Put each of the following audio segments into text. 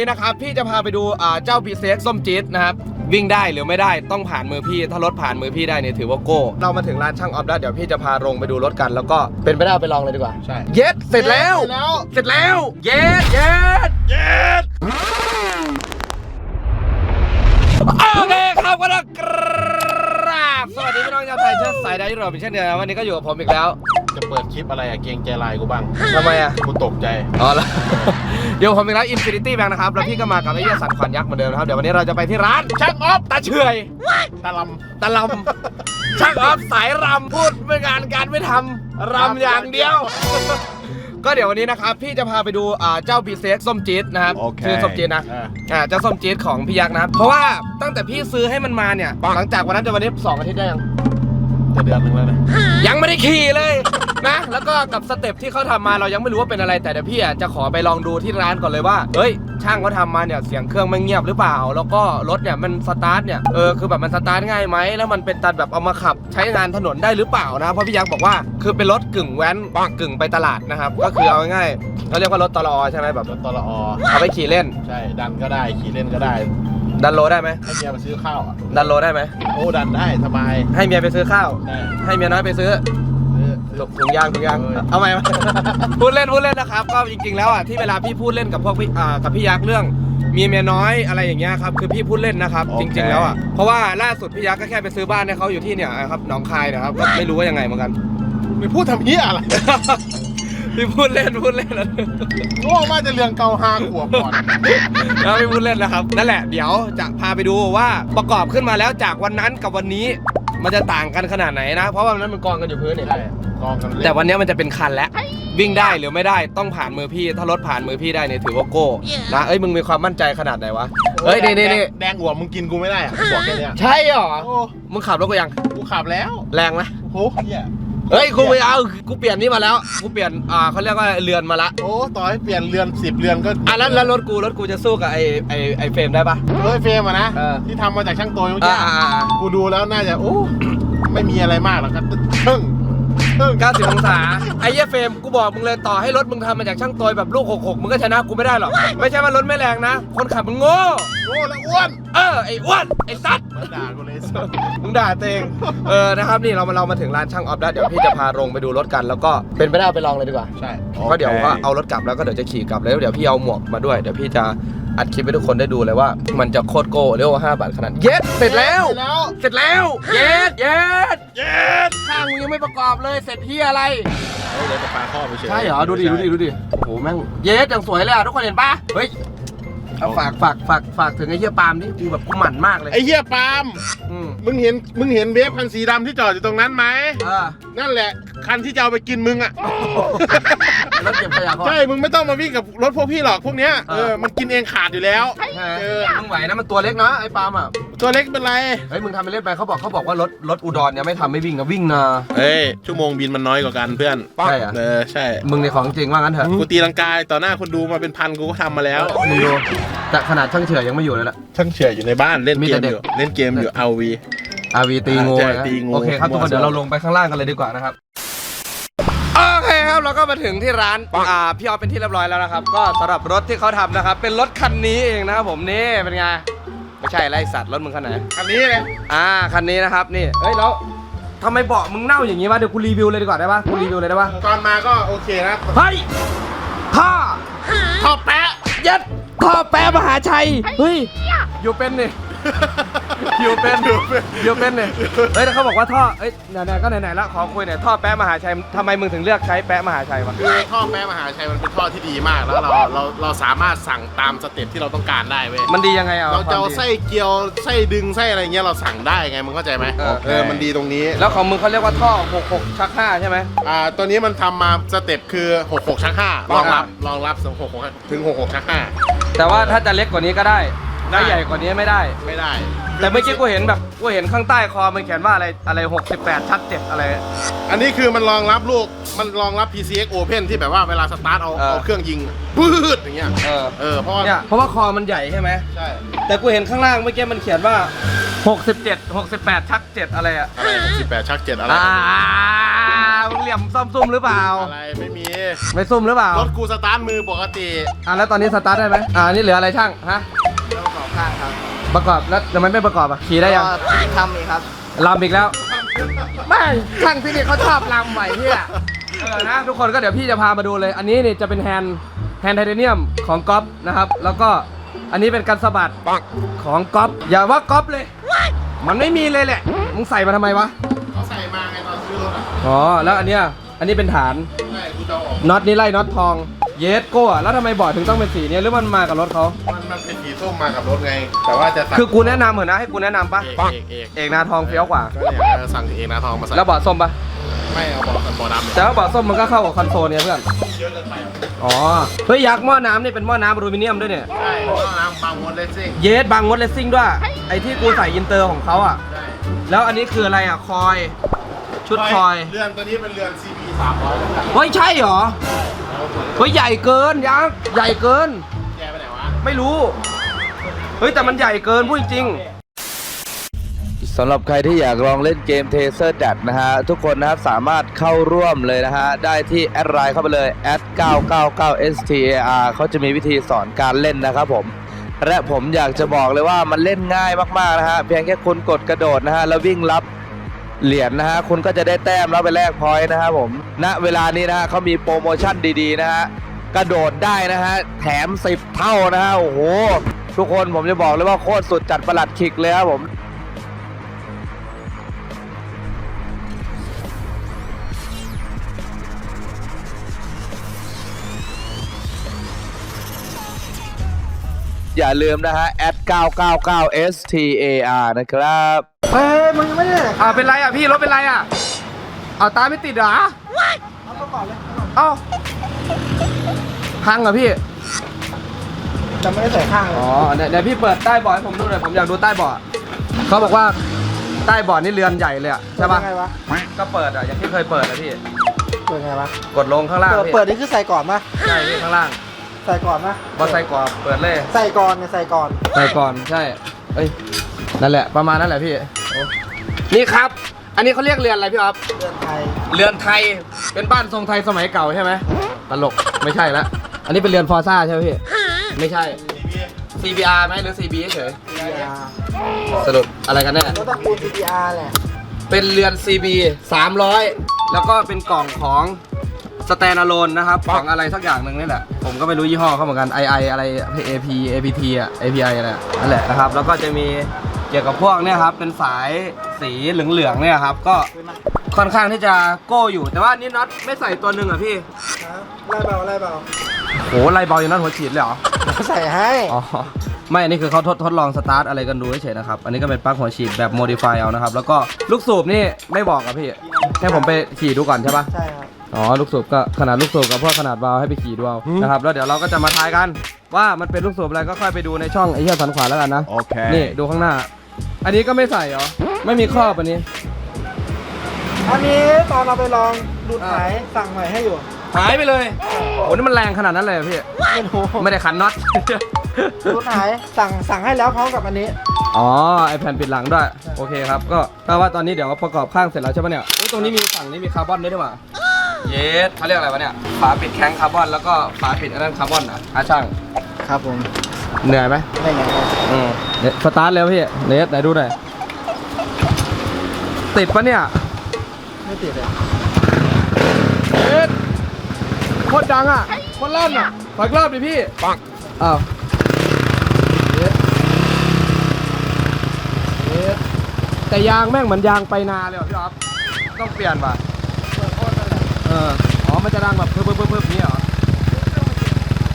นี่นะครับพี่จะพาไปดูอ่าเจ้าพีเซ็กส้มจี๊ดนะครับวิ่งได้หรือไม่ได้ต้องผ่านมือพี่ ถ้ารถผ่านมือพี่ได้เนี่ยถือว่าโก้ เรามาถึงร้านช่างออฟแล้วเดี๋ยวพี่จะพาลงไปดูรถกัน แล้วก็เป็นไปได้เอาไปลองเลยดีกว่า ใช่ เย็ดเสร็จแล้ว เสร็จแล้วเสร็จแล้วเย็ดเย็ดเย็ดโอเคครับก็ต้องกราบสวัสดีพี่น้องชาวไทยเชื้อสายไดโรเป็นเช่นเดิมวันนี้ก็อยู่กับผมอีกแล้ว จะเปิดคลิปอะไรอะเกรงใจลายกูบ้างทำไมอะ กูตกใจ อ๋อแล้ว เดี๋ยวผมอีกแล้ว Infinity Bank นะครับ แล้วพี่ก็มากับไอ้เหี้ยสันขวัญยักษ์เหมือนเดิมนะครับ เดี๋ยววันนี้เราจะไปที่ร้านช่างออฟตาเฉอยตาลตะลำ ช่างออฟสายรำพูดไม่งานการไม่ทำรำอย่างเดียว ก็เดี๋ยววันนี้นะครับ พี่จะพาไปดูอ่าเจ้าพีเซ็กส้มจี๊ดนะครับำโอเค ชื่อส้มจี๊ดนะอ่าอ่าเจ้าส้มจี๊ดของพี่ยักษ์นะครับเพราะว่าตั้งแต่พี่ซื้อให้มันมาเนี่ย หลังจากวันนั้นจนวันนี้สองอาทิตย์ได้ยัง จะเดือนหนึ่งแล้วนะยังไม่ได้ขี่เลยนะ แล้วก็กับสเต็ปที่เขาทำมาเรายังไม่รู้ว่าเป็นอะไรแต่เดี๋ยวพี่อะจะขอไปลองดูที่ร้านก่อนเลยว่า เฮ้ย ช่างเขาทำมาเนี่ยเสียงเครื่องมันเงียบหรือเปล่า แล้วก็รถเนี่ยมันสตาร์ทเนี่ยเออคือแบบมันสตาร์ทง่ายไหมแล้วมันเป็นตัดแบบเอามาขับ ใช้งานถนนได้หรือเปล่านะเพราะพี่ยักษ์บอกว่าคือเป็นรถกึ่งแว้นกึ่งไปตลาดนะครับก็คือเอาง่ายๆเขาเรียกว่ารถตลอใช่ไหมแบบรถตลอเอาไปขี่เล่น ใช่ดันก็ได้ขี่เล่นก็ได้ ดันโลได้ไหมให้เมียมาซื้อข้าวอะดันโลได้ไหมโอ้ดันได้สบายให้เมียไปซื้อข้าว ได้ให้เมียน้อยไปซื้อซื้อซื้อ ถุงยางถุงยาง เออ เอาไหม พูดเล่นพูดเล่นนะครับ ก็จริง ๆ แล้วอะที่เวลาพี่พูดเล่นกับพวกพี่อ่ากับพี่ยักษ์เรื่อง มีเมียน้อยอะไรอย่างเงี้ยครับคือพี่พูดเล่นนะครับจริง ๆ แล้วอะเพราะว่าล่าสุดพี่ยักษ์ก็แค่ไปซื้อบ้านให้เขาอยู่ที่เนี่ยครับหนองคายนะครับก็ไม่รู้ว่ายังไงเหมือนกัน ไม่พูดทำเหี้ยอะไร พี่พูดเล่นพูดเล่นโง่มากจะเรื่องเกาหาขวบก่อนแล้วพี่พูดเล่นนะครับ นั่นแหละเดี๋ยวจะพาไปดูว่าประกอบขึ้นมาแล้วจากวันนั้นกับวันนี้ มันจะต่างกันขนาดไหนนะ เพราะว่าวันนั้นมันกองกันอยู่พื้นเนี่ยใช่กองกันเล่นแต่วันนี้มันจะเป็นคันแล้ว วิ่งได้หรือไม่ได้ต้องผ่านมือพี่ ถ้ารถผ่านมือพี่ได้เนี่ยถือว่าโก้นะเอ้ยมึงมีความมั่นใจขนาดไหนวะเฮ้ยนี่นี่นี่แดงหัวมึงกินกูไม่ได้อะกูบอกแค่เนี้ยใช่เหรอโอ้มึงขับรถกูยังกูขับแล้ว แรงไหมโอ้เหี้ย เฮ้ยกูไม่เอากูเปลี่ยนนี่มาแล้วกูเปลี่ยนอ่าเขาเรียกว่าเรือนมาละโอ้ต่อให้เปลี่ยนเรือนสิบเรือนก็อะแล้วแล้วรถกูรถกูจะสู้กับไอไอไอเฟรมได้ปะ เฮ้ยเฟรมอะนะเออ ที่ทำมาจากช่างโตยเมื่ออ่ากี้อ่าอ่า กูดูแล้วน่าจะโอ้ไม่มีอะไรมากหรอกก็เพิ่งเพิ่ง 90องศาไอ้เหี้ยเฟรมกูบอกมึงเลยต่อให้รถมึงทำมาจากช่างโตยแบบลูก66มึงก็ชนะกูไม่ได้หรอกไม่ใช่ว่ารถไม่แรงนะ คนขับมึงโง่โอ้แล้วอ้วนเออไอ้อ้วนไอ้สัตว์มันด่ากูเลยสัสมึงด่าตัวเอง เออ นะครับ นี่เรามาเรามาถึงร้านช่างออฟแล้ว เดี๋ยวพี่จะพาลงไปดูรถกัน แล้วก็เป็นไปได้เอาไปลองเลยดีกว่าใช่ ก็เดี๋ยวก็เอารถกลับแล้วก็เดี๋ยวจะขี่กลับแล้วเดี๋ยวพี่เอาหมวกมาด้วย เดี๋ยวพี่จะ อัดคลิปให้ทุกคนได้ดูเลยว่า มันจะโคตรโก้เรียกว่า5บาทขนาดเย็ดเสร็จแล้วแล้ว เสร็จแล้วเย็ดเย็ดเย็ดช่างมึงยังไม่ประกอบเลยเสร็จที่อะไรเฮ้ยเดี๋ยวจะปาข้อไปเฉยใช่เหรอดูดิดูดิดูดิโอ้โหแม่งเย็ดอย่างสวยเลยอะทุกคนเห็นปะเฮ้ย เอาฝากฝากฝากฝากถึงไอ้เหี้ยปาล์มนี่กูแบบกูหมั่นมากเลยไอ้เหี้ยปาล์มอืมมึงเห็นมึงเห็นเวฟคันสีดำที่จอดอยู่ตรงนั้นไหมเออนั่นแหละ คันที่จะเอาไปกินมึงอะ รถเก็บขยะก่อน ใช่ มึงไม่ต้องมาวิ่งกับรถพวกพี่หรอกพวกเนี้ยเอเออ อมันกินเองขาดอยู่แล้ว เออ มึงไหวนะมันตัวเล็กนะไอ้ปาล์มอะ ตัวเล็กเป็นไร เฮ้ยมึงทำไปเล่นไปเขาบอกเขาบอกว่ารถรถอุดรเนี่ยไม่ทำไม่วิ่งนะวิ่งนะ เฮ้ย ชั่วโมงบินมันน้อยกว่ากันเพื่อนใช่เหรอ เออใช่ มึงในของจริงว่างั้นเถอะกูตีลังกายต่อหน้าคนดูมาเป็นพันกูก็ทำมาแล้วมึงดูแต่ขนาดช่างเฉื่อยยังไม่อยู่เลยล่ะช่างเฉื่อยอยู่ในบ้านเล่นมีเกแต่มเด็อก ยู่เล่นเกมอยู่เอาวี อาวีตีงูใช่นะตีงู โอเคครับทุกคนมั่วเดี๋ยวเราลงไปข้างล่างกันเลยดีกว่านะครับ โอเคครับเราก็มาถึงที่ร้านอ่าพี่ออฟเป็นที่เรียบร้อยแล้วนะครับ ก็สำหรับรถที่เขาทำนะครับ เป็นรถคันนี้เองนะครับผมนี่เป็นไง ไม่ใช่ไรสัตว์รถมึงคันไหนอันนี้เลยอ่าคันนี้นะครับนี่เฮ้ยแล้วทำไมเบาะมึงเน่าอย่างงี้วะเดี๋ยวกูรีวิวเลยดีกว่าได้ปะกูรีวิวเลยได้ปะตอนมาก็โอเคนะเฮ้ยท่อท่อแปะยัดท่อแปะมหาชัยเฮ้ยอยู่เป็นนี่อ ยู่เป็นอยู่เป็นนี่เฮ้ยแต่เขาบอกว่าท่อเอ้ยไหนๆก็ไหนๆแล้วขอคุยหน่อยท่อแปะมหาชัยทำไมมึงถึงเลือกใช้แปะมหาชัยวะ คือท่อแปะมหาชัยมันเป็นท่อที่ดีมากแล้วเราเราเราสามารถสั่งตามสเต็ปที่เราต้องการได้เว้ยมันดียังไงอะเราจะเอาควมดี ไส้เกียวไส้ดึงไส้อะไรเงี้ยเราสั่งได้ไงมึงเข้าใจไหมเออเออมันดีตรงนี้แล้วของมึงเขาเรียกว่าท่อ 66 ชัก 5 ใช่ไหม อ่าตัวนี้มันทำมาสเต็ปคือ 66ชัก5รองรับรองรับถึง66ถึง66ชักแต่ว่าถ้าจะเล็กกว่านี้ก็ได้ ได้ถ้าใหญ่กว่านี้ไม่ได้5ไม่ได้แต่เมื่อกี้กูเห็นแบบกูเห็นข้างใต้คอมันเขียนว่าอะไรอะไร 68 ชัดเจ็ดอะไร อันนี้คือมันรองรับลูก มันรองรับ PCX Open ที่แบบว่าเวลาสตาร์ทเอาเออ เอาเครื่องยิงปืดอย่างเงี้ย เออเออเพราะว่าเนี่ยเพราะว่าคอมันใหญ่ใช่ไหมใช่ แต่กูเห็นข้างล่างเมื่อกี้มันเขียนว่า 67 68 ชัก7อะไรอะอะไร68ชัก7อะไร อ่ามึงเหลี่ยมซ่อมซุ่มหรือเปล่า อะไรไม่มี ไม่ซุ่มหรือเปล่ารถกูสตาร์ทมือปกติ อะแล้วตอนนี้สตาร์ทได้ไหมอ่านี่เหลืออะไรช่างฮะ ข้างครับประกอบแล้วทำไมไม่ประกอบอะขี่ได้ยังก็ทำอีกครับลำอีกแล้วแม่งช่างที่นี่เขาชอบลำใหม่เฮียเออนะทุกคนก็เดี๋ยวพี่จะพามาดูเลย อันนี้นี่จะเป็นแฮนด์แฮนด์ไทเทเนียมของก๊อฟนะครับ แล้วก็อันนี้เป็นกันสะบัดของก๊อฟอย่าว่าก๊อฟเลย มันไม่มีเลยแหละมึงใส่มาทำไมวะเขาใส่มาไงตอนซื้อรถอะอ๋อแล้วอันเนี้ยอันนี้เป็นฐานใช่กูจะเอาออกน็อตนี่ไล่น็อตทอง เยสโก้อะแล้วทำไมบอร์ดถึงต้องเป็นสีเนี้ยหรือมันมากับรถเขา มันมันเป็นสีส้มมากับรถไง แต่ว่าจะสั่งคือกูแนะนำเหมือนนะให้กูแนะนำปะเอกเอกเอกเอกนาทองเฟี้ยวกว่า ก็เนี่ยเออสั่งเอกนาทองมาใส่แล้วบอร์ดส้มปะไม่เอาบอลบอลดำเลยแต่ว่าบอร์ดส้มมันก็เข้ากับคอนโซลเนี่ยเพื่อน เยอะเกินไปอะอ๋อ เฮ้ยยักษ์หม้อน้ำนี่เป็นหม้อน้ำอลูมิเนียมด้วยเนี่ย ใช่ห้องน้ำบางมดเลยสิเยสบางมดเลสซิ่งด้วย ไอที่กูใส่อินเตอร์ของเขาอะใช่แล้วอันนี้คืออะไรอะคอย ชุดคอย เรือนตัวนี้เป็นเรือน CP 300เลยครับเฮ้ยใช่เหรอ เฮ้ยใหญ่เกินยักษ์ใหญ่เกิน แกไปไหนวะ ไม่รู้ เฮ้ยแต่มันใหญ่เกินพูดจริงสำหรับใครที่อยากลองเล่นเกม Taser d a t นะฮะ ทุกคนนะครับสามารถเข้าร่วมเลยนะฮะ ได้ที่แอดไลน์เข้าไปเลย999 star เขาจะมีวิธีสอนการเล่นนะครับผม และผมอยากจะบอกเลยว่ามันเล่นง่ายมาก ๆ นะฮะ เพียงแค่คุณกดกระโดดนะฮะ แล้ววิ่งรับ เหรียญนะฮะคุณก็จะได้แต้มแล้วไปแลกพอยต์นะครับผมณเวลานี้นะฮะเขามีโปรโมชั่นดีๆนะฮะกระโดดได้นะฮะแถม 10 เท่านะฮะโอ้โห ทุกคนผมจะบอกเลยว่าโคตรสุดจัดประหลัดขิกเลยครับผมอย่าลืมนะฮะ at 999 star นะครับ เฮ้ยมึงยังไม่ได้อ่าเป็นไรอะพี่รถเป็นไรอะเอาตาไม่ติดเหรอเอาประกอบเลยเอ้าพังเหรอพี่จะไม่ได้ใส่ข้างเลยอ๋อเดี๋ยวเดี๋ยวพี่เปิดใต้เบาะให้ผมดูหน่อยผมอยากดูใต้เบาะเขาบอกว่าใต้เบาะนี่เรือนใหญ่เลยอะใช่ปะเปิดยังไงวะก็เปิดอะอย่างที่เคยเปิดอะพี่ เปิดยังไงวะกดลงข้างล่างเปิดพี่เปิดนี่คือใส่ก่อนปะใช่พี่ข้างล่างใส่ก่อนปะบอใส่กรอบเปิดเลย ใส่ก่อนเนี่ยใส่ก่อนใส่ก่อนใช่เอ้ยนั่นแหละประมาณนั้นแหละพี่โอ้ นี่ครับ อันนี้เขาเรียกเรือนอะไรพี่อ๊อฟเรือนไทย เรือนไทย เป็นบ้านทรงไทยสมัยเก่าใช่ไหมตลก ไม่ใช่ละ อันนี้เป็นเรือนฟอร์ซ่าใช่ไหมพี่ ไม่ใช่ CBR ไหมหรือ CB เฉย CBR สรุปอะไรกันแน่รถตระกูล CBR แหละ เป็นเรือน CB 300 แล้วก็เป็นกล่องของสแตนอะโลนนะครับของอะไรสักอย่างหนึ่งนี่แหละ ผมก็ไม่รู้ยี่ห้อเขาเหมือนกัน II อะไร AP APT อะ API อะไรนั่นแหละนะครับ แล้วก็จะมี เกี่ยวกับพวกเนี่ยครับเป็นสายสีเหลืองๆเนี่ยครับ ก็ค่อนข้างที่จะโก้อยู่ แต่ว่านี่น็อตไม่ใส่ตัวหนึ่งอะพี่นะไล่เบาไล่เบาโหไล่เบาอยู่น็อตหัวฉีดเลยเหรอใส่ให้อ๋อไม่อันนี้คือเขาทดทดลองสตาร์ทอะไรกันดูเฉยๆนะครับ อันนี้ก็เป็นปลั๊กหัวฉีดแบบโมดิฟายเอานะครับ แล้วก็ลูกสูบนี่ไม่บอกอะพี่ ให้ผมไปขี่ดูก่อนใช่ปะใช่ครับ อ๋อ ลูกสูบก็ขนาดลูกสูบกับพวกขนาดวาล์วให้ไปขี่ดูเอานะครับ แล้วเดี๋ยวเราก็จะมาทายกัน ว่ามันเป็นลูกสูบอะไรก็ค่อยไปดูในช่องไอ้เหี้ยสันขวาแล้วกันนะ โอเค นี่ดูข้างหน้า อันนี้ก็ไม่ใส่เหรอ ไม่มีครอบอันนี้ อันนี้ตอนเราไปลองดูดหายสั่งใหม่ให้อยู่หายไปเลยโอ้นี่มันแรงขนาดนั้นเลยเหรอพี่ ไม่รู้ไม่ได้ขันน็อต ดูดหายสั่งสั่งให้แล้วพร้อมกับอันนี้ อ๋อ ไอแผ่นปิดหลังด้วย โอเคครับ ก็ถ้าว่าตอนนี้เดี๋ยวประกอบข้างเสร็จแล้วใช่ปะเนี่ยเอ้ยตรงนี้มีฝั่งนี้มีคาร์บอนด้วยด้วยว่ะเยสเขาเรียกอะไรวะเนี่ย ฝาปิดแข้งคาร์บอนแล้วก็ฝาปิดอันนั้นคาร์บอนอะอาช่าง ครับผม เหนื่อยไหมได้ไงครับอืมเดี๋ยวสตาร์ทแล้วพี่เนสไหนดูหน่อย ติดปะเนี่ย ไม่ติดเลยเนสโคตรดังอะโคตรลั่นอะขออีกรอบดิพี่ ปังอ้าวเนสเนสแต่ยางแม่งเหมือนยางไปนาเลยว่ะพี่อ๊อฟต้องเปลี่ยนป่ะเออ อ๋อ มันจะดังแบบเพิ่มเพิ่มเพิ่มเพิ่มนี้เหรอ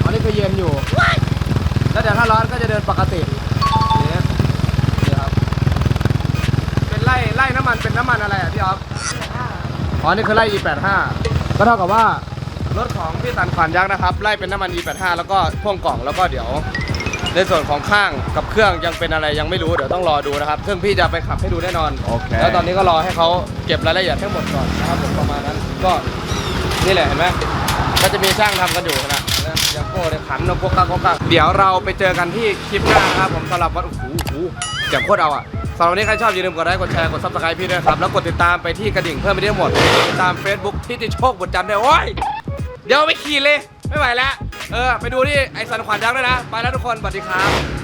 อ๋อนี่คือเย็นอยู่ แล้วเดี๋ยวถ้าร้อนก็จะเดินปกตินี่นี่ครับ เป็นไล่ไล่น้ำมันเป็นน้ำมันอะไรอะพี่ออฟอ๋อนี่คือไล่ E85 ก็เท่ากับว่ารถของพี่สันขวัญยักษ์นะครับ ไล่เป็นน้ำมัน E85 แล้วก็พ่วงกล่องแล้วก็เดี๋ยว ในส่วนของข้างกับเครื่องยังเป็นอะไรยังไม่รู้เดี๋ยวต้องรอดูนะครับ ซึ่งพี่จะไปขับให้ดูแน่นอนโอเค แล้วตอนนี้ก็รอให้เขาเก็บรายละเอียดให้หมดก่อนนะครับผมประมาณนั้นก็นี่แหละเห็นไหมก็จะมีช่างทำกันอยู่นะ นะอย่าโก้เดี่ยขันนกกักกักกักเดี๋ยวเราไปเจอกันที่คลิปหน้านะครับผมสำหรับวัดโอ้โหโอ้โหเสียงโคตรเอาอะสำหรับวันนี้ใครชอบอย่าลืมกดไลค์กดแชร์กดซับสไครต์พี่ด้วยครับแล้วกดติดตามไปที่กระดิ่งเพื่อไม่ได้หมดติดตาม Facebook ที่ติโชคบุญจันทร์ด้วยโอ้ยเดี๋ยวไปขี่เลยไม่ไหวแล้วเออไปดูที่ไอซันขวัญยักษ์ด้วยนะ ไปแล้วทุกคนสวัสดีครับ